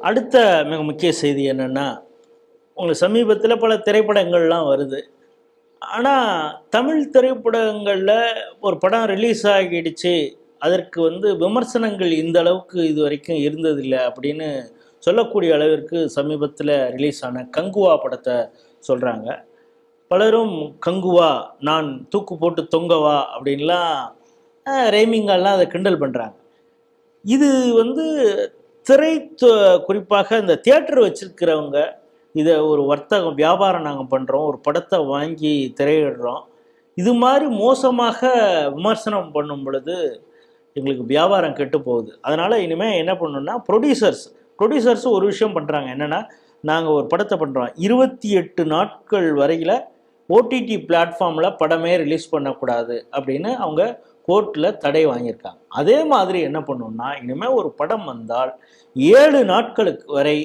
அடுத்த மிக முக்கிய செய்தி என்னென்னா உங்களுக்கு சமீபத்தில் பல திரைப்படங்கள்லாம் வருது. ஆனால் தமிழ் திரைப்படங்களில் ஒரு படம் ரிலீஸ் ஆகிடுச்சு. அதற்கு வந்து விமர்சனங்கள் இந்த அளவுக்கு இது வரைக்கும் இருந்ததில்லை அப்படின்னு சொல்லக்கூடிய அளவிற்கு சமீபத்தில் ரிலீஸ் ஆன கங்குவா படத்தை சொல்கிறாங்க பலரும் கங்குவா நான் தூக்கு போட்டு தொங்கவா அப்படின்லாம் ரைமிங்கெல்லாம் அதை கிண்டல் பண்ணுறாங்க இது வந்து திரை குறிப்பாக இந்த தியேட்டர் வச்சிருக்கிறவங்க இதை ஒரு வர்த்தகம் வியாபாரம் நாங்கள் பண்ணுறோம் ஒரு படத்தை வாங்கி திரையிடுறோம். இது மாதிரி மோசமாக விமர்சனம் பண்ணும் பொழுது எங்களுக்கு வியாபாரம் கெட்டு போகுது. அதனால் இனிமேல் என்ன பண்ணணும்னா ப்ரொடியூசர்ஸ் ப்ரொடியூசர்ஸ் ஒரு விஷயம் பண்ணுறாங்க என்னென்னா நாங்கள் ஒரு படத்தை பண்ணுறோம் இருபத்தி எட்டு நாட்கள் வரையில் ஓடிடி பிளாட்ஃபார்மில் படமே ரிலீஸ் பண்ணக்கூடாது அப்படின்னு அவங்க கோர்ட்டில் தடை வாங்கியிருக்காங்க. அதே மாதிரி என்ன பண்ணணும்னா இனிமேல் ஒரு படம் வந்தால் ஏழு நாட்களுக்கு வரை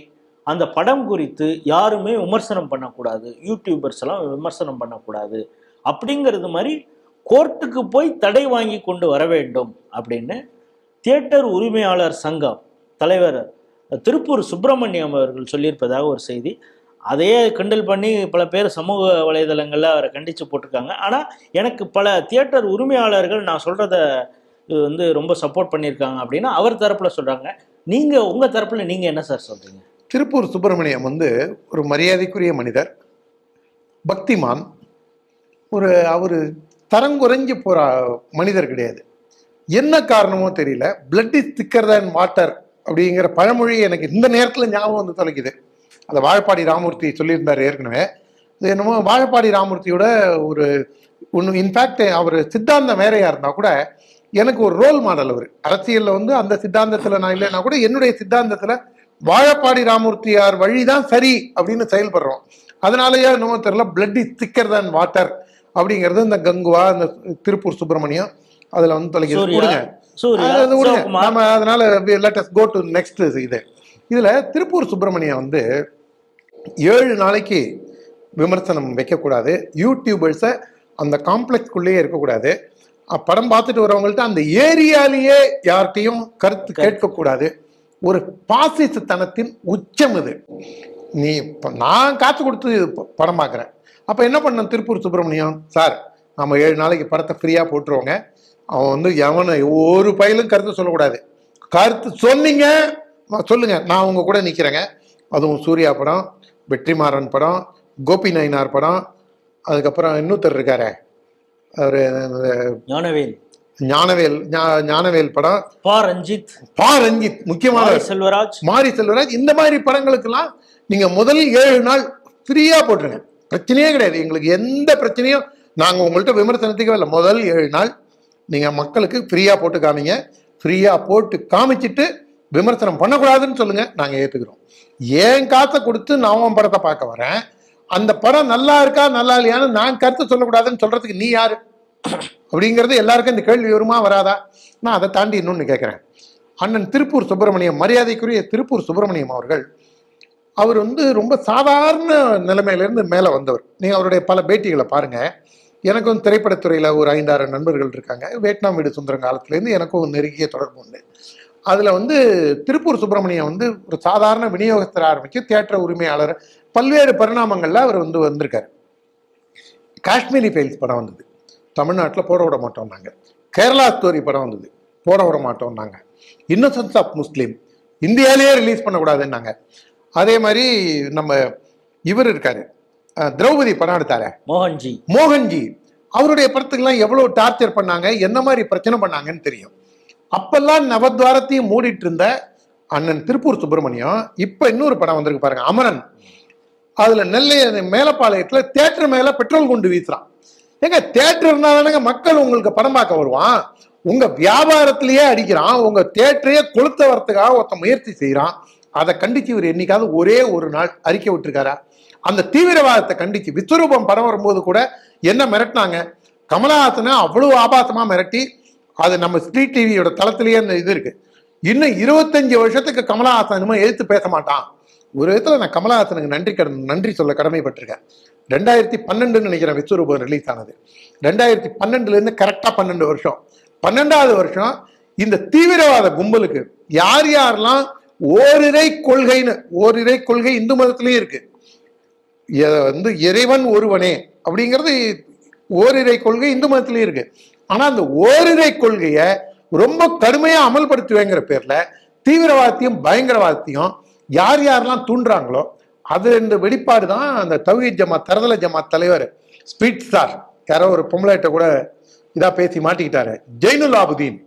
அந்த படம் குறித்து யாருமே விமர்சனம் பண்ணக்கூடாது. யூடியூபர்ஸ் எல்லாம் விமர்சனம் பண்ணக்கூடாது. அப்படிங்கிறது மாதிரி கோர்ட்டுக்கு போய் தடை வாங்கி கொண்டு வர வேண்டும் அப்படின்னு தியேட்டர் உரிமையாளர் சங்கம் தலைவர் திருப்பூர் சுப்பிரமணியம் அவர்கள் சொல்லியிருப்பதாக ஒரு செய்தி. அதையே கிண்டல் பண்ணி பல பேர் சமூக வலைதளங்களில் அவரை கண்டித்து போட்டிருக்காங்க. ஆனால் எனக்கு பல தியேட்டர் உரிமையாளர்கள் நான் சொல்கிறத வந்து ரொம்ப சப்போர்ட் பண்ணியிருக்காங்க அப்படின்னா அவர் தரப்பில் சொல்கிறாங்க நீங்கள் உங்கள் தரப்பில் நீங்கள் என்ன சார் சொல்கிறீங்க திருப்பூர் சுப்பிரமணியம் வந்து ஒரு மரியாதைக்குரிய மனிதர் பக்திமான். ஒரு அவர் தரங்குறைஞ்சு போகிற மனிதர் கிடையாது. என்ன காரணமோ தெரியல. Blood is thicker than water அப்படிங்கிற பழமொழி எனக்கு இந்த நேரத்தில் ஞாபகம் வந்து தொலைக்குது. அதை வாழப்பாடி ராமூர்த்தி சொல்லியிருந்தார் ஏற்கனவே. அது என்னமோ வாழப்பாடி ராமூர்த்தியோட ஒரு ஒன்று இன்ஃபேக்ட் அவர் சித்தாந்தம் வேறையாக இருந்தால் கூட எனக்கு ஒரு ரோல் மாடல் அவர். அரசியலில் வந்து அந்த சித்தாந்தத்தில் நான் இல்லைன்னா கூட என்னுடைய சித்தாந்தத்தில் வாழப்பாடி ராமூர்த்தியார் வழிதான் சரி அப்படின்னு செயல்படுறோம். அதனாலயே என்னமோ தெரியல blood is thicker than water அப்படிங்கிறது இந்த கங்குவா இந்த திருப்பூர் சுப்பிரமணியம் அதுல வந்து தொலைக்கிறது சூர்யா விடுங்க நம்ம அதனால let us go to next இது. இதுல திருப்பூர் சுப்பிரமணியம் வந்து ஏழு நாளைக்கு விமர்சனம் வைக்கக்கூடாது. யூடியூபர்ஸை அந்த காம்ப்ளெக்ஸ்குள்ளேயே இருக்கக்கூடாது. படம் பார்த்துட்டு வரவங்கள்ட்ட அந்த ஏரியாலேயே யார்கிட்டையும் கருத்து கேட்கக்கூடாது. ஒரு பாசிசத்தனத்தின் உச்சம் இது. நீ இப்ப நான் காசு கொடுத்து படம் பார்க்குறேன். அப்போ என்ன பண்ண திருப்பூர் சுப்பிரமணியம்? சார் நம்ம ஏழு நாளைக்கு படத்தை ஃப்ரீயாக போட்டுருவோங்க. அவன் வந்து எவனை ஒரு பயிலும் கருத்து சொல்லக்கூடாது. கருத்து சொன்னீங்க வா- சொல்லுங்க. நான் உங்க கூட நிற்கிறேங்க அதுவும் சூர்யா படம் வெற்றிமாறன் படம் கோபி நயினார் படம் அதுக்கப்புறம் இன்னொருத்தர் இருக்காரு. அவர் ஞானவேல். ஞானவேல் ஞானவேல் படம். பா ரஞ்சித். பா ரஞ்சித் முக்கியமான செல்வராஜ். மாரி செல்வராஜ். இந்த மாதிரி படங்களுக்கெல்லாம் நீங்க முதல் ஏழு நாள் ஃப்ரீயா போட்டுருங்க. பிரச்சனையே கிடையாது. எங்களுக்கு எந்த பிரச்சனையும் நாங்க உங்கள்கிட்ட விமர்சனத்துக்கு இல்லை முதல் ஏழு நாள் நீங்க மக்களுக்கு ஃப்ரீயா போட்டு காமிங்க. ஃப்ரீயா போட்டு காமிச்சிட்டு விமர்சனம் பண்ணக்கூடாதுன்னு சொல்லுங்க. நாங்க ஏத்துக்கிறோம். ஏன் காசை கொடுத்து நான் படத்தை பார்க்க வரேன்? அந்த படம் நல்லா இருக்கா நல்லா இல்லையான்னு நான் கருத்து சொல்லக்கூடாதுன்னு சொல்றதுக்கு நீ யாரு? அப்படிங்கிறது எல்லாருக்கும் இந்த கேள்வி வருமா வராதா? நான் அதை தாண்டி இன்னொன்று கேட்குறேன். அண்ணன் திருப்பூர் சுப்பிரமணியம் மரியாதைக்குரிய திருப்பூர் சுப்பிரமணியம் அவர்கள் அவர் வந்து ரொம்ப சாதாரண நிலைமையிலேருந்து மேலே வந்தவர். நீங்கள் அவருடைய பல பேட்டிகளை பாருங்க. எனக்கும் திரைப்படத்துறையில் ஒரு ஐந்தாறு நண்பர்கள் இருக்காங்க. வியட்நாம் வீடு சுந்தரம் காலத்துலேருந்து எனக்கும் நெருங்கிய தொடர்பு உண்டு. அதில் வந்து திருப்பூர் சுப்பிரமணியம் வந்து ஒரு சாதாரண விநியோகஸ்தர் ஆரம்பித்து தேட்டர் உரிமையாளர் பல்வேறு பரிணாமங்களில் அவர் வந்து வந்திருக்காரு. காஷ்மீரி ஃபைல்ஸ் படம் வந்தது. தமிழ்நாட்டில் போட விட மாட்டோம் நாங்கள் கேரளா ஸ்டோரி படம் வந்தது. போட விட மாட்டோம் நாங்கள் இன்னசென்ஸ் ஆஃப் முஸ்லீம் இந்தியாவிலேயே ரிலீஸ் பண்ணக்கூடாதுன்னாங்க அதே மாதிரி நம்ம இவர் இருக்காரு. திரௌபதி படம் எடுத்தாரு. மோகன்ஜி. மோகன்ஜி. அவருடைய படத்துக்கெல்லாம் எவ்வளவு டார்ச்சர் பண்ணாங்க என்ன மாதிரி பிரச்சனை பண்ணாங்கன்னு தெரியும். அப்பெல்லாம் நவத்வாரத்தையும் மூடிட்டு இருந்த அண்ணன் திருப்பூர் சுப்பிரமணியம் இப்ப இன்னொரு படம் வந்திருக்கு பாருங்க அமரன். அதுல நெல்லை மேலப்பாளையத்துல தேட்டர் மேல பெட்ரோல் குண்டு வீசுறான். ஏங்க தேட்டர் இருந்தாதானங்க மக்கள் உங்களுக்கு படம் பார்க்க வருவான். உங்க வியாபாரத்திலேயே அடிக்கிறான். உங்க தேட்டரையே கொளுத்த வரத்துக்காக ஒருத்தன் முயற்சி செய்யறான் அதை கண்டிச்சு இவர் என்னைக்காவது ஒரே ஒரு நாள் அறிக்கை விட்டுருக்காரா? அந்த தீவிரவாதத்தை கண்டிச்சு விஸ்வரூபம் படம் வரும்போது கூட என்ன மிரட்டினாங்க? கமலஹாசனை அவ்வளவு ஆபாசமா மிரட்டி அது நம்ம ஸ்ட்ரீட் டிவியோட தளத்திலேயே அந்த இது இருக்கு. இன்னும் இருபத்தஞ்சு வருஷத்துக்கு கமலஹாசன் இனிமே எதிர்த்து பேச மாட்டான். ஒரு விதத்தில் நான் கமலஹாசனுக்கு நன்றி கடன் நன்றி சொல்ல கடமைப்பட்டிருக்கேன். ரெண்டாயிரத்தி பன்னெண்டுன்னு நினைக்கிறேன் விஸ்வரூபம் ரிலீஸ் ஆனது. ரெண்டாயிரத்தி பன்னெண்டுலேருந்து கரெக்டாக பன்னெண்டு வருஷம். பன்னெண்டாவது வருஷம் இந்த தீவிரவாத கும்பலுக்கு யார் யாரெல்லாம் ஓரிரை கொள்கைன்னு ஓரிரை கொள்கை இந்து மதத்திலையும் இருக்கு. வந்து இறைவன் ஒருவனே அப்படிங்கிறது ஓரிரை கொள்கை இந்து மதத்திலையும் இருக்கு. ஆனால் அந்த ஓரிரை கொள்கையை ரொம்ப கடுமையாக அமல்படுத்துவேங்கிற பேரில் தீவிரவாதத்தையும் பயங்கரவாதத்தையும் யார் யாரெல்லாம் தூண்டுறாங்களோ அது இந்த வெளிப்பாடு தான் அந்த தௌஹீத் ஜமாத் தரதல ஜமாத் தலைவர் ஸ்பீட் ஸ்டார் யாரோ ஒரு பொம்பளைகிட்ட கூட இதா பேசி மாட்டிக்கிட்டாரு. ஜெயினுல் ஆபுதீன்.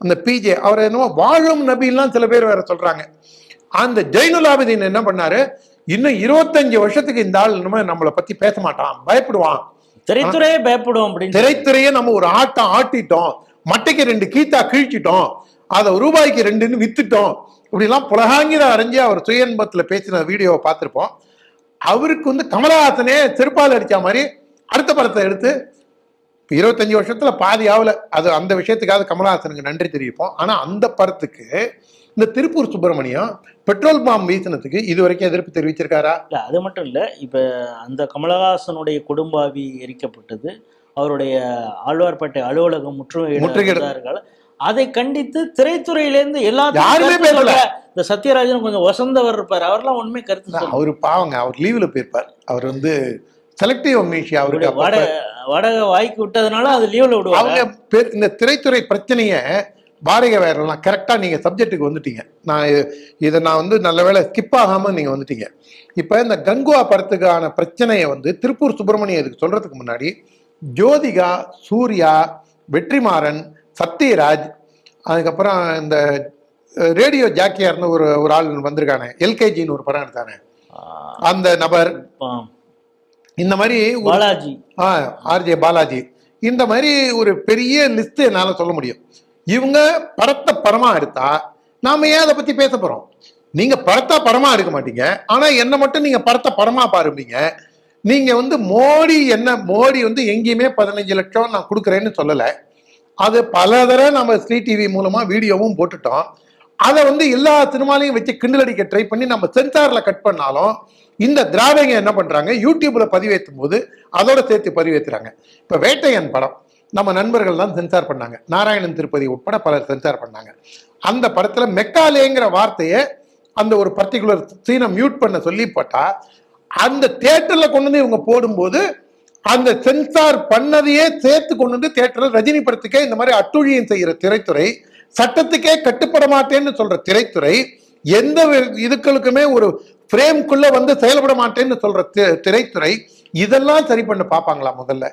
அந்த பிஜே அவர் என்னமோ வாழும் நபிலாம் சில பேர் வேற சொல்றாங்க. அந்த ஜெயினுல் ஆபுதீன் என்ன பண்ணாரு? இன்னும் இருபத்தஞ்சு வருஷத்துக்கு இந்த ஆள் இனிமே நம்மளை பத்தி பேச மாட்டான் பயப்படுவான். திரைத்துறையே பயப்படும் அப்படின்னு திரைத்துறையை நம்ம ஒரு ஆட்டம் ஆட்டிட்டோம். மட்டைக்கு ரெண்டு கீத்தா கிழிச்சிட்டோம். அதை ரூபாய்க்கு ரெண்டுன்னு வித்துட்டோம். இப்படிலாம் புலகாங்கிற அரைஞ்சு அவர் சுயன்பத்துல பேசின வீடியோவை பார்த்திருப்போம். அவருக்கு வந்து கமலஹாசனே செருப்பால் அடிச்ச மாதிரி அடுத்த படத்தை எடுத்து இருபத்தஞ்சு வருஷத்துல பாதி ஆகல. அது அந்த விஷயத்துக்காக கமலஹாசனுக்கு நன்றி தெரிவிப்போம். ஆனா அந்த படத்துக்கு இந்த திருப்பூர் சுப்பிரமணியம் பெட்ரோல் பாம் வீசினதுக்கு இது வரைக்கும் எதிர்ப்பு தெரிவிச்சிருக்காரா? இல்ல அது மட்டும் இல்ல. இப்ப அந்த கமலஹாசனுடைய குடும்பாவி எரிக்கப்பட்டது. அவருடைய ஆழ்வார்பேட்டை அலுவலகம் முற்றுகையிட முற்றுகையிட-. அதை கண்டித்து திரைத்துறையிலேருந்து எல்லாத்தையும் இந்த சத்யராஜன் கொஞ்சம் வசந்தவர் இருப்பார். அவர்லாம் ஒண்ணுமே கருத்து அவரு பாவங்க அவர் லீவ்ல போயிருப்பார். அவர் வந்து செலக்டிவ் அம்னீஷியா அவருக்கு அவருடைய அப்பப்ப- வாடகை வாய்க்கு விட்டதுனால அது லீவ்ல விடுவாங்க அவங்க பெரு- இந்த திரைத்துறை பிரச்சனைய வாடகை வேறலாம். கரெக்டா நீங்க சப்ஜெக்ட்டுக்கு வந்துட்டீங்க. நான் இதை நான் வந்து நல்ல வேளை ஸ்கிப் ஆகாம நீங்க வந்துட்டீங்க. இப்ப இந்த கங்குவா படத்துக்கான பிரச்சனையை வந்து திருப்பூர் சுப்பிரமணியம் இதுக்கு சொல்றதுக்கு முன்னாடி ஜோதிகா சூர்யா வெற்றிமாறன் சத்யராஜ் அதுக்கப்புறம் இந்த ரேடியோ ஜாக்கியா இருந்த ஒரு ஒரு ஆள் வந்திருக்கானே எல்கேஜின்னு ஒரு படம் எடுத்தானே. அந்த நபர். இந்த மாதிரி பாலாஜி. ஆர்ஜே பாலாஜி. இந்த மாதிரி ஒரு பெரிய லிஸ்ட் என்னால சொல்ல முடியும். இவங்க படத்தை படமா எடுத்தா நாம ஏன் அதை பத்தி பேச போறோம்? நீங்க படத்தை படமா எடுக்க மாட்டீங்க. ஆனா என்ன மட்டும் நீங்க படத்தை படமா பாருப்பீங்க நீங்க வந்து மோடி என்ன மோடி வந்து எங்கேயுமே பதினஞ்சு லட்சம் நான் கொடுக்குறேன்னு சொல்லல. அது பல தடவை நம்ம ஸ்ரீ டிவி மூலமாக வீடியோவும் போட்டுட்டோம். அதை வந்து எல்லா சினிமாலையும் வச்சு கிண்டல் அடிக்க ட்ரை பண்ணி நம்ம சென்சாரில் கட் பண்ணாலும் இந்த திராவிங்க என்ன பண்ணுறாங்க யூடியூப்பில் பதிவேற்றும் போது அதோட சேர்த்து பதிவேற்றுறாங்க இப்போ வேட்டையன் படம் நம்ம நண்பர்கள் தான் சென்சார் பண்ணாங்க. நாராயணன் திருப்பதி உட்பட பலர் சென்சார் பண்ணாங்க. அந்த படத்தில் மெக்காலேங்கிற வார்த்தையை அந்த ஒரு பர்டிகுலர் சீனை மியூட் பண்ண சொல்லி போட்டால் அந்த தேட்டரில் கொண்டு வந்து இவங்க போடும்போது அந்த சென்சார் பண்ணதையே சேர்த்து கொண்டு வந்து ரஜினி படத்துக்கே இந்த மாதிரி அட்டுழியம் செய்கிற திரைத்துறை சட்டத்துக்கே கட்டுப்பட மாட்டேன்னு சொல்ற திரைத்துறை எந்த வி- இதுக்களுக்குமே ஒரு ஃப்ரேம்குள்ள வந்து செயல்பட மாட்டேன்னு சொல்ற தி- திரைத்துறை இதெல்லாம் சரி பண்ண பார்ப்பாங்களா முதல்ல?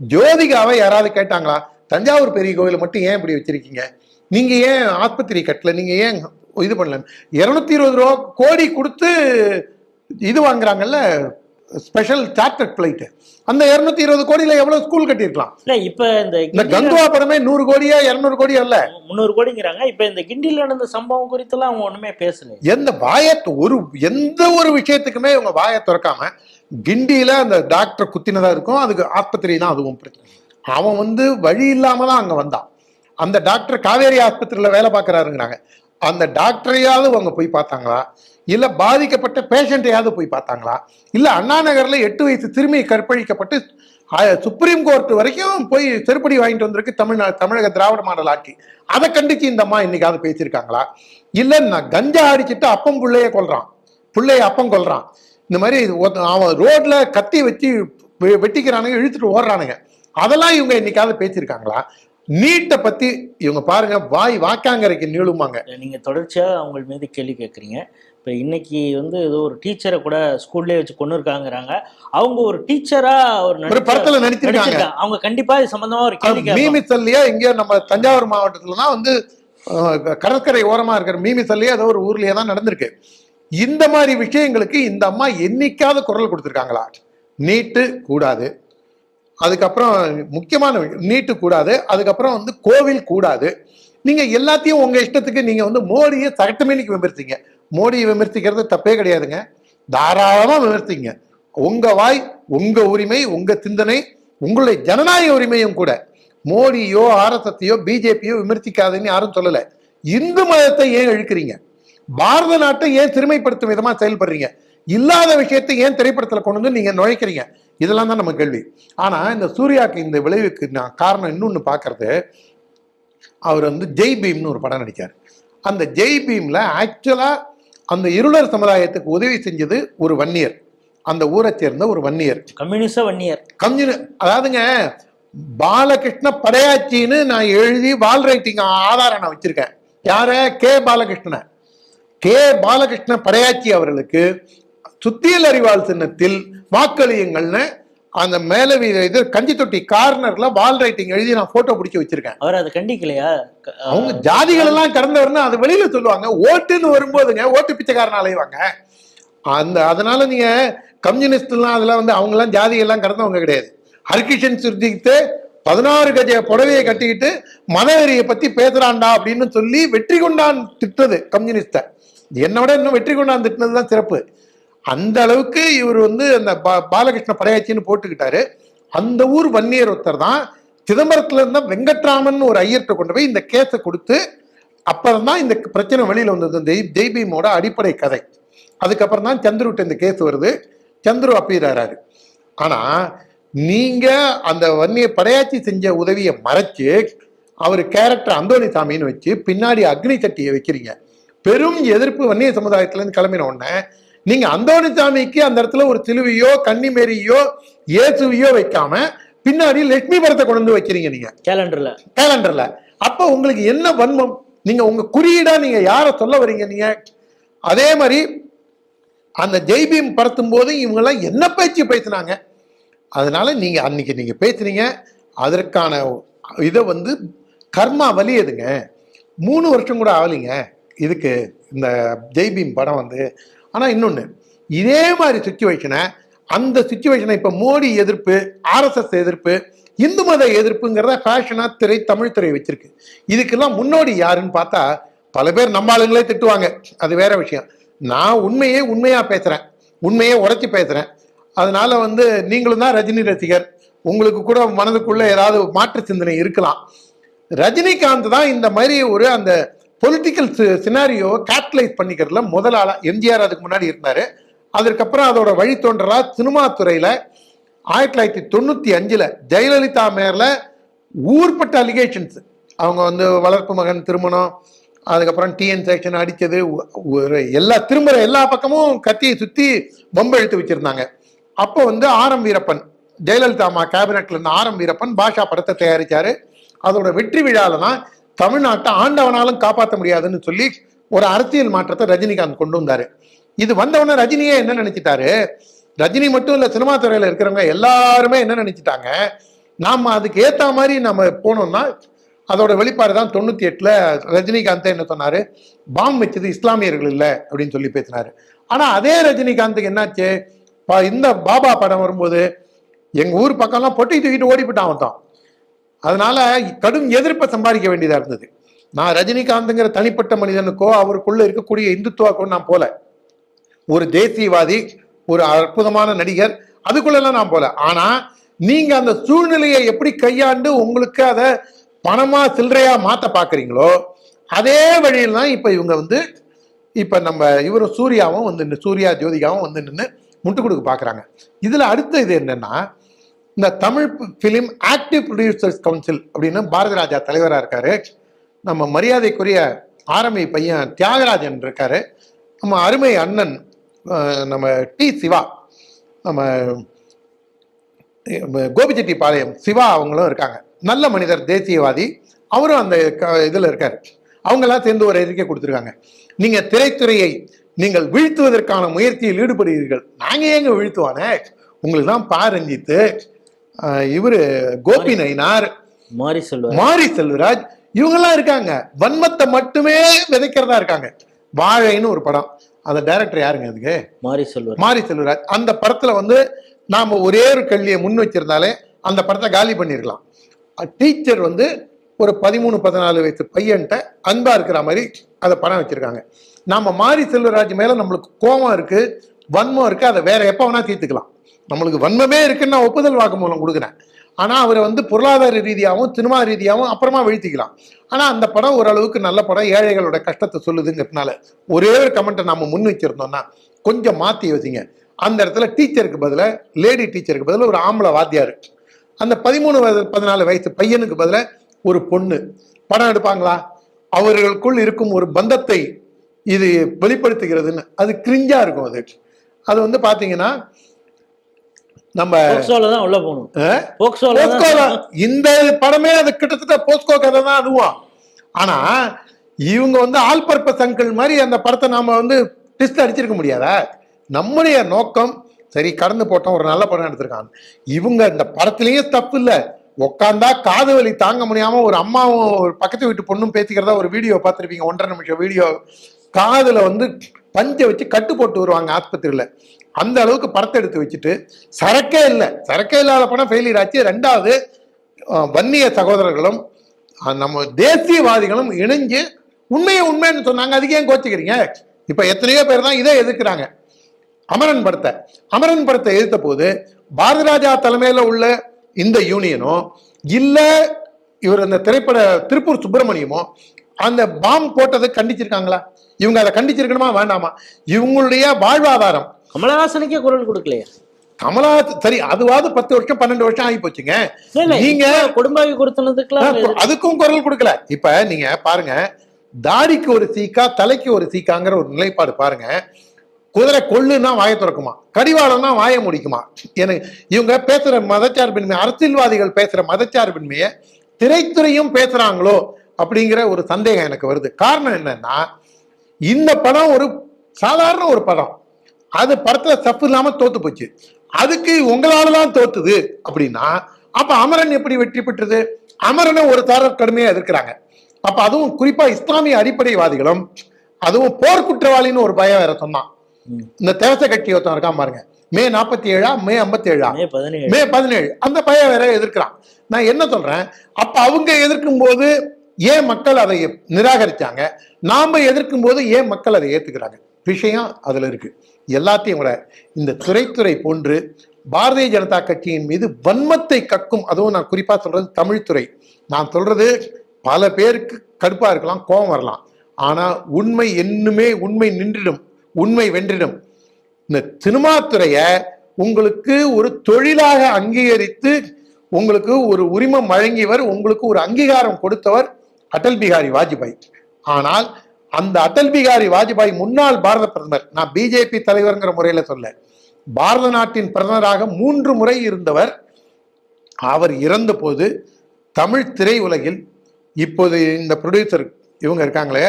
ஜோதிகாவை யாராவது கேட்டாங்களா? தஞ்சாவூர் பெரிய கோயிலை மட்டும் ஏன் இப்படி வச்சிருக்கீங்க? நீங்க ஏன் ஆஸ்பத்திரி கட்டல? நீங்க ஏன் இது பண்ணல? இருநூத்தி இருபது ரூபா கோடி கொடுத்து இது வாங்குறாங்கல்ல ஸ்பெஷல் சார்ட்டர்ட் பிளைட்டு அந்த இருநூத்தி இருபது கோடியில எவ்வளவு ஸ்கூல் கட்டியிருக்கலாம்? இல்ல இப்ப இந்த இந்த கங்குவா படமே நூறு கோடியா இருநூறு கோடி அல்ல முந்நூறு கோடிங்கிறாங்க. இப்ப இந்த கிண்டில நடந்த சம்பவம் குறித்தெல்லாம் அவங்க ஒண்ணுமே பேசல எந்த வாயத்தை ஒரு எந்த ஒரு விஷயத்துக்குமே இவங்க வாயை திறக்காம கிண்டியில அந்த டாக்டர் குத்தினதா இருக்கும். அதுக்கு ஆஸ்பத்திரி தான் அதுவும் பிரச்சனை. அவன் வந்து வழி இல்லாம தான் அங்க வந்தான். அந்த டாக்டர் காவேரி ஆஸ்பத்திரியில வேலை பார்க்கறாருங்கிறாங்க. அந்த டாக்டரையாவது அவங்க போய் பார்த்தாங்களா? இல்ல பாதிக்கப்பட்ட பேஷண்ட்டையாவது போய் பார்த்தாங்களா? இல்ல அண்ணா நகர்ல எட்டு வயசு திரும்பி கற்பழிக்கப்பட்டு சுப்ரீம் கோர்ட் வரைக்கும் போய் செருப்படி வாங்கிட்டு வந்திருக்கு தமிழ்நாடு தமிழக திராவிட மாடல் ஆட்சி. அதை கண்டிச்சு இந்த அம்மா இன்னைக்காவது பேசியிருக்காங்களா? இல்ல நான் கஞ்சா அடிச்சுட்டு அப்பம் பிள்ளைய கொள்றான் பிள்ளைய அப்பம் கொள்றான் இந்த மாதிரி அவன் ரோட்ல கத்தி வச்சு வெ- வெட்டிக்கிறானுங்க இழுத்துட்டு ஓடுறானுங்க. அதெல்லாம் இவங்க இன்னைக்காவது பேசியிருக்காங்களா? நீட்டை பத்தி இவங்க பாருங்க வாய் வாக்காங்கரைக்கு நீளுமாங்க. நீங்க தொடர்ச்சியா அவங்க மீது கேள்வி கேட்குறீங்க இப்ப இன்னைக்கு வந்து ஏதோ ஒரு டீச்சரை கூட ஸ்கூல்லே வச்சு கொண்டு இருக்காங்கிறாங்க. அவங்க ஒரு டீச்சரா ஒரு படத்துல நடிச்சிருக்காங்க. அவங்க கண்டிப்பா இது சம்பந்தமா ஒரு கேள்வி மீமிசல்லையா எங்கேயோ நம்ம தஞ்சாவூர் மாவட்டத்துல தான் வந்து கடற்கரை ஓரமா இருக்கிற மீமிசல்லையா ஏதோ ஒரு ஊர்லயே தான் நடந்திருக்கு. இந்த மாதிரி விஷயங்களுக்கு இந்த அம்மா என்னைக்காவது குரல் கொடுத்துருக்காங்களா? நீட்டு கூடாது. அதுக்கப்புறம் முக்கியமான நீட்டு கூடாது. அதுக்கப்புறம் வந்து கோவில் கூடாது. நீங்க எல்லாத்தையும் உங்க இஷ்டத்துக்கு நீங்க வந்து மோடியை சட்டமேனிக்கு விமர்த்திங்க மோடியை விமர்த்திக்கிறது தப்பே கிடையாதுங்க. தாராளமா விமர்த்திங்க உங்க வாய் உங்க உரிமை உங்க சிந்தனை உங்களுடைய ஜனநாயக உரிமையும் கூட. மோடியோ ஆர்எஸ்எஸ்ஸையோ பிஜேபியோ விமர்சிக்காதுன்னு யாரும் சொல்லல. இந்து மதத்தை ஏன் இழுக்கிறீங்க? பாரத நாட்டை ஏன் சிறுமைப்படுத்தும் விதமா செயல்படுறீங்க? இல்லாத விஷயத்தை ஏன் திரைப்படத்துல கொண்டு வந்து நீங்க நுழைக்கிறீங்க? இதெல்லாம் தான் நம்ம கேள்வி. ஆனா இந்த சூர்யாக்கு இந்த விளைவுக்கு நான் காரணம் இன்னொன்னு பாக்குறது அவர் வந்து ஜெய் பீம்னு ஒரு படம் நடிச்சார் அந்த ஜெய் பீம்ல ஆக்சுவலா அந்த இருளர் சமுதாயத்துக்கு உதவி செஞ்சது ஒரு வன்னியர். அந்த ஊரை சேர்ந்த ஒரு வன்னியர். கம்யூனிஸ்ட வன்னியர். கம்யூனி அதாவதுங்க பாலகிருஷ்ண படையாச்சின்னு நான் எழுதி வால் ரைட்டிங் ஆதாரம் நான் வச்சிருக்கேன். யார? கே பாலகிருஷ்ணனை. கே பாலகிருஷ்ண படையாச்சி அவர்களுக்கு சுத்தியல் அறிவாள் சின்னத்தில் வாக்களியுங்கள்னு அந்த மேல இது கஞ்சி தொட்டி கார்னர்ல வால் ரைட்டிங் எழுதி நான் போட்டோ பிடிச்சி வச்சிருக்கேன். அவர் அதை கண்டிக்கலையா? அவங்க ஜாதிகள் எல்லாம் கடந்தவர்னு அது வெளியில சொல்லுவாங்க. ஓட்டுன்னு வரும்போதுங்க ஓட்டு பிச்சைக்காரன் அலைவாங்க. அந்த அதனால நீங்க கம்யூனிஸ்ட்லாம் அதெல்லாம் வந்து அவங்க எல்லாம் ஜாதி எல்லாம் கடந்தவங்க கிடையாது. ஹரிகிருஷ்ணன் சுருதிக்கிட்டு பதினாறு கஜ புடவையை கட்டிக்கிட்டு மதவெறியை பத்தி பேசுறான்டா அப்படின்னு சொல்லி வெற்றி கொண்டான் திட்டுறது கம்யூனிஸ்ட என்னை விட இன்னும் வெற்றி கொண்டான் திட்டினது தான் சிறப்பு. அந்த அளவுக்கு இவர் வந்து அந்த பா- பாலகிருஷ்ண படையாச்சின்னு போட்டுக்கிட்டாரு. அந்த ஊர் வன்னியர் ஒருத்தர் தான். சிதம்பரத்துல இருந்த வெங்கட்ராமன் ஒரு ஐயர்கிட்ட கொண்டு போய் இந்த கேஸை கொடுத்து அப்புறம் தான் இந்த பிரச்சனை வெளியில வந்தது. தெய் ஜெய்- ஜெய்பீமோட அடிப்படை கதை. அதுக்கப்புறம் தான் சந்துருட்ட இந்த கேஸ் வருது. சந்துரு அப்பீராரு ஆனால் ஆனா நீங்க அந்த வன்னிய படையாச்சி செஞ்ச உதவியை மறைச்சு அவர் கேரக்டர் அந்தோணி சாமின்னு வச்சு பின்னாடி அக்னி சட்டியை வைக்கிறீங்க. பெரும் எதிர்ப்பு வன்னிய சமுதாயத்துலேருந்து கிளம்பின உடனே நீங்க அந்தோணி சாமிக்கு அந்த இடத்துல ஒரு சிலுவையோ கன்னிமேரியோ இயேசுவையோ வைக்காம பின்னாடி லட்சுமி படத்தை கொண்டு வந்து வைக்கிறீங்க நீங்க. கேலண்டர்ல கேலண்டர்ல அப்ப உங்களுக்கு என்ன வன்மம்? நீங்க உங்க குறியீடா நீங்க யார சொல்ல வரீங்க நீங்க? அதே மாதிரி அந்த ஜெய்பீம் படுத்தும் போது இவங்க எல்லாம் என்ன பேச்சு பேசினாங்க? அதனால நீங்க அன்னைக்கு நீங்க பேசுனீங்க. அதற்கான இதை வந்து கர்மா வலியதுங்க மூணு வருஷம் கூட ஆகலைங்க. இதுக்கு இந்த ஜெய்பீம் படம் வந்து ஆனால் இன்னொன்று இதே மாதிரி சுச்சுவேஷனை அந்த சுச்சுவேஷனை இப்போ மோடி எதிர்ப்பு ஆர்எஸ்எஸ் எதிர்ப்பு இந்து மத எதிர்ப்புங்கிறத ஃபேஷனாக திரை தமிழ் திரை வச்சிருக்கு. இதுக்கெல்லாம் முன்னோடி யாருன்னு பார்த்தா பல பேர் நம்ம ஆளுங்களே திட்டுவாங்க. அது வேற விஷயம். நான் உண்மையே உண்மையாக பேசுகிறேன் உண்மையே உரைச்சி பேசுகிறேன் அதனால வந்து நீங்களும் தான் ரஜினி ரசிகர். உங்களுக்கு கூட மனதுக்குள்ள ஏதாவது மாற்று சிந்தனை இருக்கலாம். ரஜினிகாந்த் தான் இந்த மாதிரி ஒரு அந்த பொலிட்டிக்கல் சினாரியோ கேட்டலைஸ் பண்ணிக்கிறதுல முதல் ஆளா எம்ஜிஆர் அதுக்கு முன்னாடி இருந்தார். அதற்கப்புறம் அதோட வழித்தோன்றலாக சினிமா துறையில் ஆயிரத்தி தொள்ளாயிரத்தி தொண்ணூத்தி அஞ்சுல ஜெயலலிதா மேல ஊர்பட்ட அலிகேஷன்ஸ் அவங்க வந்து வளர்ப்பு மகன் திருமணம் அதுக்கப்புறம் டிஎன் செக்ஷன் அடித்தது ஒரு எல்லா திரும்புற எல்லா பக்கமும் கத்தியை சுத்தி பொம்பை வச்சிருந்தாங்க. அப்போ வந்து ஆரம் வீரப்பன் ஜெயலலிதா அம்மா கேபினெட்ல இருந்த ஆரம் வீரப்பன் பாஷா படத்தை தயாரிச்சாரு. அதோட வெற்றி விழால தான் தமிழ்நாட்டை ஆண்டவனாலும் காப்பாற்ற முடியாதுன்னு சொல்லி ஒரு அரசியல் மாற்றத்தை ரஜினிகாந்த் கொண்டு வந்தாரு. இது வந்தவொடனே ரஜினியே என்ன நினைச்சிட்டாரு? ரஜினி மட்டும் இல்லை சினிமா துறையில் இருக்கிறவங்க எல்லாருமே என்ன நினைச்சிட்டாங்க? நாம் அதுக்கு ஏற்ற மாதிரி நம்ம போனோம்னா அதோட வெளிப்பாடு தான் தொண்ணூற்றி எட்டில் ரஜினிகாந்த் என்ன சொன்னார்? பாம் வச்சது இஸ்லாமியர்கள் இல்லை அப்படின்னு சொல்லி பேசினார். ஆனால் அதே ரஜினிகாந்துக்கு என்னாச்சு? பா- இந்த பாபா படம் வரும்போது எங்கள் ஊர் பக்கம்லாம் பொட்டி தூக்கிட்டு ஓடி போட்டான் அவன் அதனால கடும் எதிர்ப்பை சம்பாதிக்க வேண்டியதா இருந்தது. நான் ரஜினிகாந்த்ங்கிற தனிப்பட்ட மனிதனுக்கோ அவருக்குள்ள இருக்கக்கூடிய இந்துத்துவாக்கோ நான் போல. ஒரு தேசியவாதி ஒரு அற்புதமான நடிகர் அதுக்குள்ளெல்லாம் நான் போல. ஆனா நீங்க அந்த சூழ்நிலையை எப்படி கையாண்டு உங்களுக்கு அதை பணமா சில்லறையா மாத்த பாக்குறீங்களோ அதே வழியில் தான் இப்ப இவங்க வந்து இப்ப நம்ம இவரும் சூர்யாவும் வந்து சூர்யா ஜோதிகாவும் வந்து நின்று முட்டு கொடுக்க பாக்குறாங்க. இதுல அடுத்த இது என்னன்னா இந்த Tamil film active producers council அப்படின்னு பாரதி ராஜா தலைவராக இருக்காரு. நம்ம மரியாதைக்குரிய ஆரம்பி பையன் தியாகராஜன் இருக்காரு. நம்ம அருமை அண்ணன் நம்ம டி சிவா நம்ம அஹ், கோபிச்செட்டிப்பாளையம் சிவா அவங்களும் இருக்காங்க. நல்ல மனிதர் தேசியவாதி. அவரும் அந்த க- இதுல இருக்காரு. அவங்கெல்லாம் சேர்ந்து ஒரு அறிக்கை கொடுத்துருக்காங்க. நீங்கள் திரைத்துறையை நீங்கள் வீழ்த்துவதற்கான முயற்சியில் ஈடுபடுகிறீர்கள். நாங்கள் ஏங்க வீழ்த்துவானே உங்களுக்கு தான் பா ரஞ்சித்து. இவரு கோபி நயினார் மாறி சொல்லுவார் மாரி செல்வராஜ் இவங்கெல்லாம் இருக்காங்க. வன்மத்தை மட்டுமே விதைக்கிறதா இருக்காங்க. வாழைன்னு ஒரு படம். அந்த டைரக்டர் யாருங்க அதுக்கு? மாறி சொல்லுவார் மாரி செல்வராஜ். அந்த படத்துல வந்து நாம ஒரே ஒரு கல்வியை முன் வச்சிருந்தாலே அந்த படத்தை காலி பண்ணிருக்கலாம். டீச்சர் வந்து ஒரு பதிமூணு பதினாலு வயசு பையன்ட்ட அன்பா இருக்கிற மாதிரி அதை படம் வச்சிருக்காங்க. நாம மாரி செல்வராஜ் மேல நம்மளுக்கு கோபம் இருக்கு வன்மம் இருக்கு அதை வேற எப்ப வேணா தீர்த்துக்கலாம். நம்மளுக்கு வன்மமே இருக்குன்னு நான் ஒப்புதல் வாக்குமூலம் கொடுக்குறேன். ஆனால் அவரை வந்து பொருளாதார ரீதியாகவும் சினிமா ரீதியாகவும் அப்புறமா வீழ்த்திக்கலாம். ஆனால் அந்த படம் ஓரளவுக்கு நல்ல படம் ஏழைகளோட கஷ்டத்தை சொல்லுதுங்கிறதுனால ஒரே ஒரு கமெண்ட்டை நம்ம முன் வச்சிருந்தோம்னா கொஞ்சம் மாற்றி யோசிங்க. அந்த இடத்துல டீச்சருக்கு பதிலாக லேடி டீச்சருக்கு பதிலாக ஒரு ஆம்பளை வாத்தியார். அந்த பதிமூணு வயது பதினாலு வயசு பையனுக்கு பதிலாக ஒரு பொண்ணு. படம் எடுப்பாங்களா? அவர்களுக்குள் இருக்கும் ஒரு பந்தத்தை இது வெளிப்படுத்துகிறதுன்னு. அது கிரிஞ்சாக இருக்கும் அது. அது வந்து பார்த்தீங்கன்னா நம்ம தான் உள்ள போகணும். போக்சோல. இந்த படமே அது கிட்டத்தட்ட போஸ்கோ கதை தான் அதுவும். ஆனா இவங்க வந்து ஆல் பர்பஸ் அங்கிள் மாதிரி அந்த படத்தை நாம வந்து டிஸ்ட் அடிச்சிருக்க முடியாதா? நம்முடைய நோக்கம் சரி கடந்து போட்டோம் ஒரு நல்ல படம் எடுத்திருக்காங்க. இவங்க இந்த படத்துலயும் தப்பு இல்ல. உட்காந்தா காது வலி தாங்க முடியாம ஒரு அம்மாவும் ஒரு பக்கத்து வீட்டு பொண்ணும் பேசிக்கிறதா ஒரு வீடியோ பார்த்திருப்பீங்க. ஒன்றரை நிமிஷம் வீடியோ காதில் வந்து பஞ்சை வச்சு கட்டு போட்டு வருவாங்க ஆஸ்பத்திரியில். அந்த அளவுக்கு படத்தை எடுத்து வச்சுட்டு சரக்கே இல்லை. சரக்கே இல்லாத படம் ஃபெயிலியர் ஆச்சு. ரெண்டாவது வன்னிய சகோதரர்களும் நம்ம தேசியவாதிகளும் இணைஞ்சு உண்மையை உண்மைன்னு சொன்னாங்க. அதுக்கு ஏன் கோச்சிக்கிறீங்க? இப்போ எத்தனையோ பேர் தான் இதை எதிர்க்கிறாங்க. அமரன் படத்தை. அமரன் படத்தை எதிர்த்த போது பாரதிராஜா தலைமையில் உள்ள இந்த யூனியனும் இல்லை இவர் அந்த திரைப்பட திருப்பூர் சுப்பிரமணியமோ அந்த பாம் போட்டதை கண்டிச்சிருக்காங்களா? இவங்க அதை கண்டிச்சிருக்கணுமா? வேண்டாமா? இவங்களுடைய வாழ்வாதாரம். கமலஹாசனுக்கே குரல் கொடுக்கலையா. கமலா சரி அதுவாது பத்து வருஷம் பன்னெண்டு வருஷம் ஆகி போச்சுங்க. நீங்க குடும்பாவி கொடுத்தனதுக்கெல்லாம் அஹ், அதுக்கும் குரல் கொடுக்கல. இப்ப நீங்க பாருங்க தாடிக்கு ஒரு சீக்கா தலைக்கு ஒரு சீக்காங்கிற ஒரு நிலைப்பாடு பாருங்க. குதிரை கொள்ளுன்னா வாயை திறக்குமா? கடிவாளம்னா வாயை முடிக்குமா? எனக்கு இவங்க பேசுற மதச்சார்பின்மை அரசியல்வாதிகள் பேசுற மதச்சார்பின்மையை திரைத்துறையும் பேசுறாங்களோ அப்படிங்கிற ஒரு சந்தேகம் எனக்கு வருது. காரணம் என்னன்னா இந்த படம் ஒரு சாதாரண ஒரு படம். அது படத்துல தப்பு இல்லாம தோத்து போச்சு. அதுக்கு உங்களால தான் தோத்துது அப்படின்னா அப்ப அமரன் எப்படி வெற்றி பெற்றது? அமரனை ஒரு தாரர் கடுமையா எதிர்க்கிறாங்க. அப்ப அதுவும் குறிப்பா இஸ்லாமிய அடிப்படைவாதிகளும் அதுவும் போர் குற்றவாளின்னு ஒரு பயம் வேற சொன்னான். இந்த தேச கட்சி ஒருத்தன் இருக்கான் பாருங்க. மே நாற்பத்தி ஏழா மே ஐம்பத்தி ஏழா மே பதினேழு. மே பதினேழு. அந்த பையன் வேற எதிர்க்கிறான். நான் என்ன சொல்றேன்? அப்ப அவங்க எதிர்க்கும் போது ஏன் மக்கள் அதை நிராகரித்தாங்க நாம் எதிர்க்கும் போது ஏன் மக்கள் அதை ஏற்றுக்கிறாங்க விஷயம் அதில் இருக்குது எல்லாத்தையும் விட இந்த துறைத்துறை போன்று பாரதிய ஜனதா கட்சியின் மீது வன்மத்தை கக்கும் அதுவும் நான் குறிப்பாக சொல்கிறது தமிழ்துறை நான் சொல்கிறது பல பேருக்கு கடுப்பாக இருக்கலாம் கோபம் வரலாம். ஆனால் உண்மை என்னுமே உண்மை நின்றிடும் உண்மை வென்றிடும். இந்த சினிமாத்துறையை உங்களுக்கு ஒரு தொழிலாக அங்கீகரித்து உங்களுக்கு ஒரு உரிமம் வழங்கியவர் உங்களுக்கு ஒரு அங்கீகாரம் கொடுத்தவர் அடல் பிகாரி வாஜ்பாய். ஆனால் அந்த அடல் பிகாரி வாஜ்பாய் முன்னாள் பாரத பிரதமர் நான் பிஜேபி தலைவர்ங்கிற முறையில் சொல்ல பாரத நாட்டின் பிரதமராக மூன்று முறை இருந்தவர். அவர் இறந்த போது தமிழ் திரையுலகில் இப்போது இந்த ப்ரொடியூசர் இவங்க இருக்காங்களே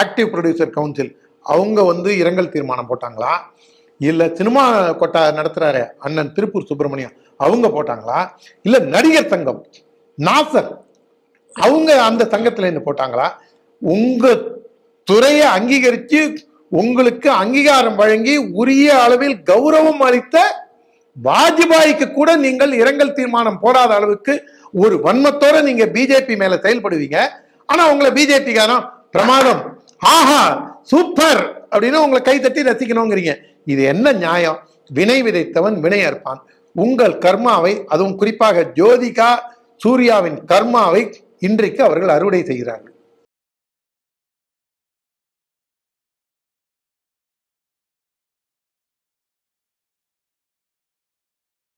ஆக்டிவ் ப்ரொடியூசர் கவுன்சில் அவங்க வந்து இரங்கல் தீர்மானம் போட்டாங்களா? இல்லை சினிமா கொட்டா நடத்துகிறாரு அண்ணன் திருப்பூர் சுப்பிரமணியம் அவங்க போட்டாங்களா? இல்லை நடிகர் சங்கம் நாசர் அவங்க அந்த சங்கத்துல இருந்து போட்டாங்களா? உங்க துறையை அங்கீகரிச்சு உங்களுக்கு அங்கீகாரம் வழங்கி உரிய அளவில் கௌரவம் அளித்த வாஜ்பாய்க்கு கூட நீங்கள் இரங்கல் தீர்மானம் போடாத அளவுக்கு ஒரு வன்மத்தோட நீங்க பிஜேபி மேல செயல்படுவீங்க. ஆனா உங்களை பிஜேபிக்காரன் பிரமாதம். ஆஹா சூப்பர் அப்படின்னு உங்களை கைதட்டி ரசிக்கணுங்கிறீங்க. இது என்ன நியாயம்? வினை விதைத்தவன் வினை அறுப்பான். உங்கள் கர்மாவை அதுவும் குறிப்பாக ஜோதிகா சூர்யாவின் கர்மாவை இன்றைக்கு அவர்கள் அறுவடை செய்கிறார்கள்.